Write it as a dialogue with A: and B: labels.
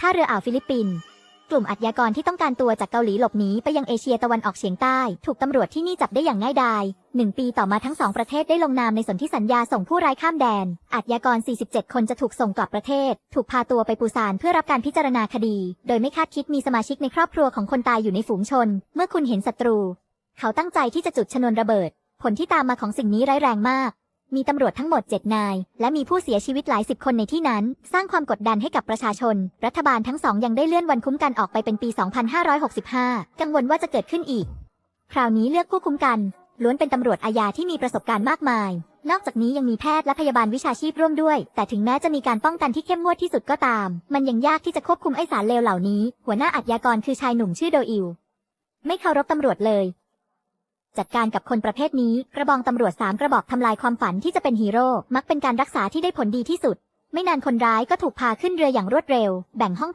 A: ท่าเรืออ่าวฟิลิปปินส์กลุ่มอาชญากรที่ต้องการตัวจากเกาหลีหลบหนีไปยังเอเชียตะวันออกเฉียงใต้ ถูกตำรวจที่นี่จับได้อย่างง่ายดายหนึ่งปีต่อมาทั้งสองประเทศได้ลงนามในสนธิสัญญาส่งผู้ร้ายข้ามแดนอาชญากร 47 คนจะถูกส่งกลับประเทศ ถูกพาตัวไปปูซานเพื่อรับการพิจารณาคดี โดยไม่คาดคิดมีสมาชิกในครอบครัวของคนตายอยู่ในฝูงชน เมื่อคุณเห็นศัตรู เขาตั้งใจที่จะจุดชนวนระเบิด ผลที่ตามมาของสิ่งนี้ร้ายแรงมาก มีตำรวจทั้งหมด 7 นาย และมีผู้เสียชีวิตหลายสิบคนในที่นั้น สร้างความกดดันให้กับประชาชน รัฐบาลทั้งสองยังได้เลื่อนวันคุ้มกันออกไปเป็นปี 2565 กังวลว่าจะเกิดขึ้นอีก คราวนี้เลือกผู้คุ้มกัน ล้วนเป็นตำรวจอาญาที่มีประสบการณ์มากมาย นอกจากนี้ยังมีแพทย์และพยาบาลวิชาชีพร่วมด้วย แต่ถึงแม้จะมีการป้องกันที่เข้มงวดที่สุดก็ตาม มันยังยากที่จะควบคุมไอสารเลวเหล่านี้ หัวหน้าอาชญากรคือชายหนุ่มชื่อโดอิลไม่เคารพตำรวจเลย จัดการกับคนประเภทนี้ กระบองตำรวจสามกระบอกทำลายความฝันที่จะเป็นฮีโร่ มักเป็นการรักษาที่ได้ผลดีที่สุด ไม่นานคนร้ายก็ถูกพาขึ้นเรืออย่างรวดเร็ว แบ่งห้อง